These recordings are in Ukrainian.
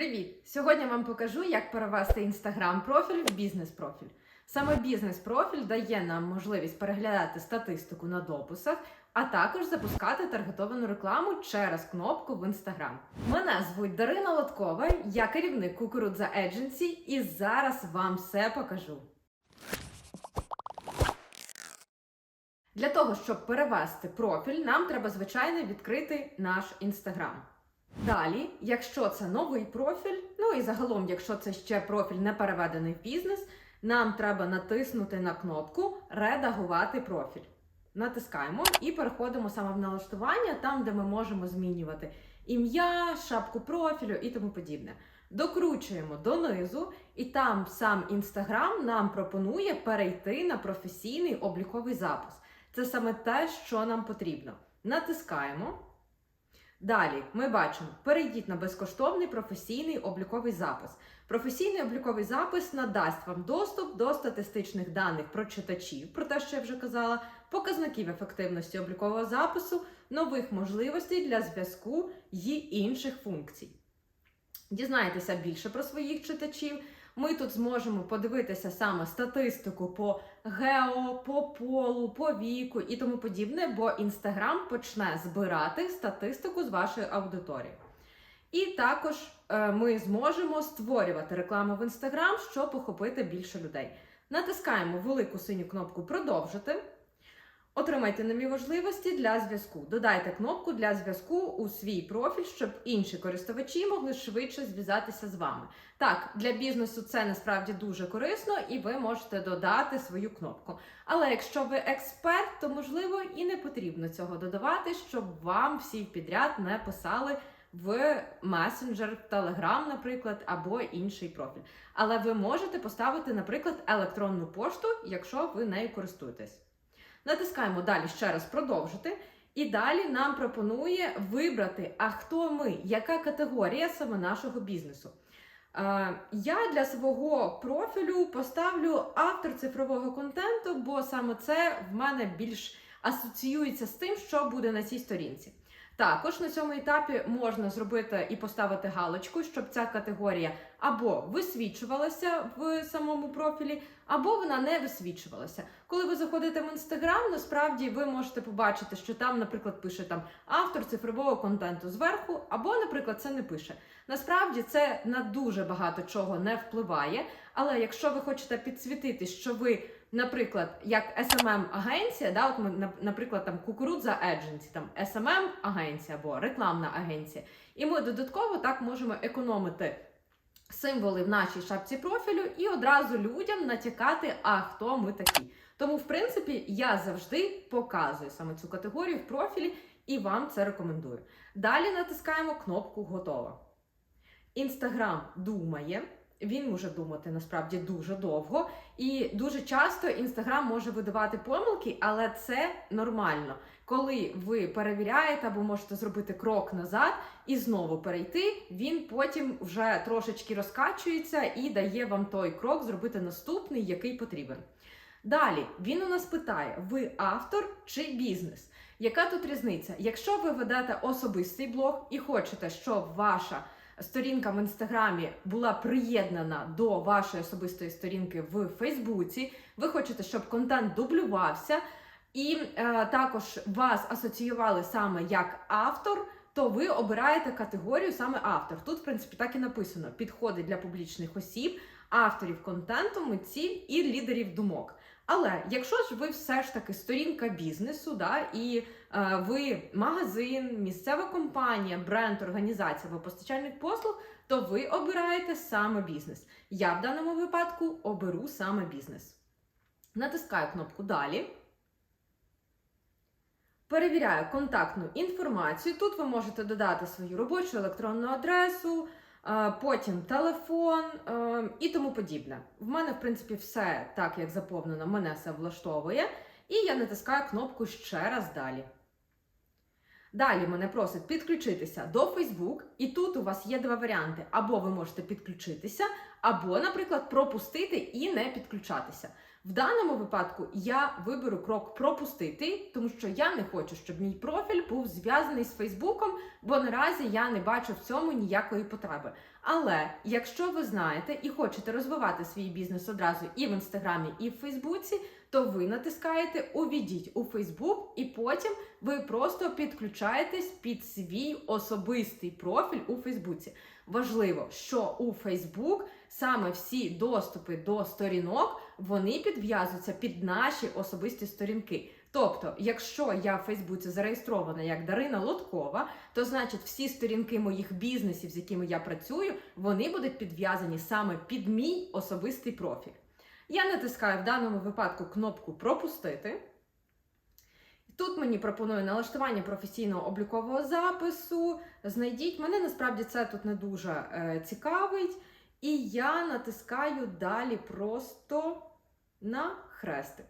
Привіт! Сьогодні вам покажу, як перевести інстаграм профіль в бізнес-профіль. Саме бізнес-профіль дає нам можливість переглядати статистику на дописах, а також запускати таргетовану рекламу через кнопку в інстаграм. Мене звуть Дарина Лоткова, я керівник Кукурудза Едженсі, і зараз вам все покажу. Для того, щоб перевести профіль, нам треба звичайно відкрити наш інстаграм. Далі, якщо це новий профіль, ну і загалом, якщо це ще профіль не переведений в бізнес, нам треба натиснути на кнопку Редагувати профіль. Натискаємо і переходимо саме в налаштування, там, де ми можемо змінювати ім'я, шапку профілю і тому подібне. Докручуємо донизу, і там сам інстаграм нам пропонує перейти на професійний обліковий запис. Це саме те, що нам потрібно. Натискаємо. Далі ми бачимо: перейдіть на безкоштовний професійний обліковий запис. Професійний обліковий запис надасть вам доступ до статистичних даних про читачів, про те, що я вже казала, показників ефективності облікового запису, нових можливостей для зв'язку й інших функцій. Дізнайтеся більше про своїх читачів. Ми тут зможемо подивитися саме статистику по гео, по полу, по віку і тому подібне, бо Інстаграм почне збирати статистику з вашої аудиторії. І також е, ми зможемо створювати рекламу в Інстаграм, щоб охопити більше людей. Натискаємо велику синю кнопку Продовжити. Отримайте нові можливості для зв'язку. Додайте кнопку для зв'язку у свій профіль, щоб інші користувачі могли швидше зв'язатися з вами. Так, для бізнесу це насправді дуже корисно, і ви можете додати свою кнопку. Але якщо ви експерт, то можливо і не потрібно цього додавати, щоб вам всі підряд не писали в месенджер, Telegram, наприклад, або інший профіль. Але ви можете поставити, наприклад, електронну пошту, якщо ви нею користуєтесь. Натискаємо далі ще раз продовжити. І далі нам пропонує вибрати, а хто ми, яка категорія саме нашого бізнесу. Е, Я для свого профілю поставлю автор цифрового контенту, бо саме це в мене більш асоціюється з тим, що буде на цій сторінці. Також на цьому етапі можна зробити і поставити галочку, щоб ця категорія або висвічувалася в самому профілі, або вона не висвічувалася. Коли ви заходите в інстаграм, насправді ви можете побачити, що там, наприклад, пише там автор цифрового контенту зверху, або, наприклад, це не пише. Насправді це на дуже багато чого не впливає. Але якщо ви хочете підсвітити, що ви, наприклад, як smm агенція да, от ми, наприклад, там Кукурудза Едженсі, там smm агенція або рекламна агенція, і ми додатково так можемо економити символи в нашій шапці профілю і одразу людям натякати, а хто ми такі. Тому, в принципі, я завжди показую саме цю категорію в профілі і вам це рекомендую. Далі натискаємо кнопку Готово. Інстаграм думає. Він може думати насправді дуже довго, і дуже часто інстаграм може видавати помилки, але це нормально. Коли ви перевіряєте або можете зробити крок назад і знову перейти, він потім вже трошечки розкачується і дає вам той крок зробити наступний, який потрібен. Далі він у нас питає: ви автор чи бізнес? Яка тут різниця? Якщо ви ведете особистий блог і хочете, щоб ваша сторінка в інстаграмі була приєднана до вашої особистої сторінки в Фейсбуці, ви хочете, щоб контент дублювався, і е, також вас асоціювали саме як автор. То ви обираєте категорію саме автор. Тут, в принципі, так і написано: підходить для публічних осіб, авторів контенту, митців і лідерів думок. Але якщо ж ви все ж таки сторінка бізнесу, да, і е, ви магазин, місцева компанія, бренд, організація або постачальник послуг, то ви обираєте саме бізнес. Я в даному випадку оберу саме бізнес. Натискаю кнопку Далі. Перевіряю контактну інформацію. Тут ви можете додати свою робочу електронну адресу, потім телефон е, і тому подібне. В мене, в принципі, все так, як заповнено, мене все влаштовує. І я натискаю кнопку ще раз далі. Далі мене просить підключитися до Facebook, і тут у вас є два варіанти: або ви можете підключитися, або, наприклад, пропустити і не підключатися. В даному випадку я виберу крок пропустити, тому що я не хочу, щоб мій профіль був зв'язаний з Фейсбуком, бо наразі я не бачу в цьому ніякої потреби. Але якщо ви знаєте і хочете розвивати свій бізнес одразу і в інстаграмі, і в Фейсбуці, то ви натискаєте Увійдіть у Фейсбук, і потім ви просто підключаєтесь під свій особистий профіль у Фейсбуці. Важливо, що у Фейсбук саме всі доступи до сторінок вони підв'язуються під наші особисті сторінки. Тобто, якщо я в Фейсбуці зареєстрована як Дарина Лоткова, то значить всі сторінки моїх бізнесів, з якими я працюю, вони будуть підв'язані саме під мій особистий профіль. Я натискаю в даному випадку кнопку Пропустити. Тут мені пропонує налаштування професійного облікового запису. Знайдіть мене, насправді це тут не дуже е, цікавить. І я натискаю далі просто на хрестик.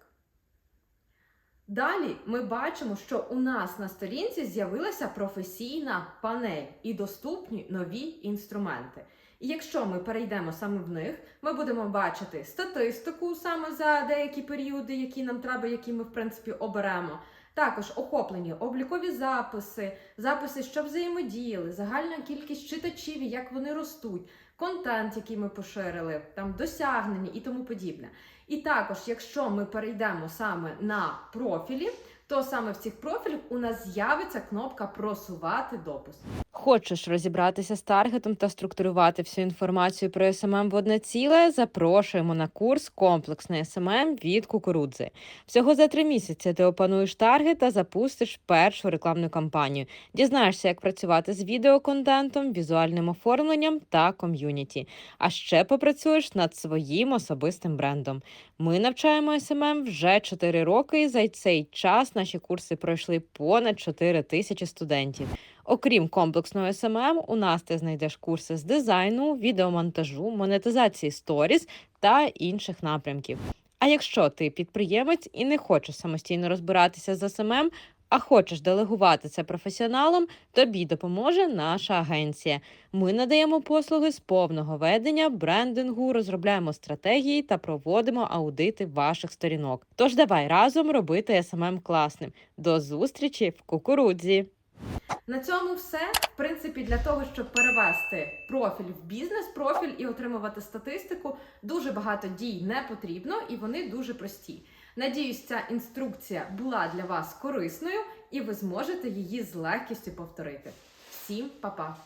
Далі ми бачимо, що у нас на сторінці з'явилася професійна панель і доступні нові інструменти. І якщо ми перейдемо саме в них, ми будемо бачити статистику саме за деякі періоди, які нам треба, які ми в принципі оберемо. Також охоплені облікові записи, записи, що взаємодіяли, загальна кількість читачів, як вони ростуть, контент, який ми поширили, там досягнення і тому подібне. І також, якщо ми перейдемо саме на профілі, то саме в цих профілях у нас з'явиться кнопка Просувати допис. Хочеш розібратися з таргетом та структурувати всю інформацію про СММ в одне ціле? Запрошуємо на курс Комплексний СММ від кукурудзи. Всього за три місяці ти опануєш таргет та запустиш першу рекламну кампанію. Дізнаєшся, як працювати з відеоконтентом, візуальним оформленням та ком'юніті. А ще попрацюєш над своїм особистим брендом. Ми навчаємо СММ вже 4 роки, і за цей час наші курси пройшли понад 4 тисячі студентів. Окрім комплексного СММ, у нас ти знайдеш курси з дизайну, відеомонтажу, монетизації сторіс та інших напрямків. А якщо ти підприємець і не хочеш самостійно розбиратися з СММ, а хочеш делегувати це професіоналам, тобі допоможе наша агенція. Ми надаємо послуги з повного ведення, брендингу, розробляємо стратегії та проводимо аудити ваших сторінок. Тож давай разом робити СММ класним. До зустрічі в кукурудзі! На цьому все. В принципі, для того, щоб перевести профіль в бізнес-профіль і отримувати статистику, дуже багато дій не потрібно і вони дуже прості. Надіюсь, ця інструкція була для вас корисною і ви зможете її з легкістю повторити. Всім па-па!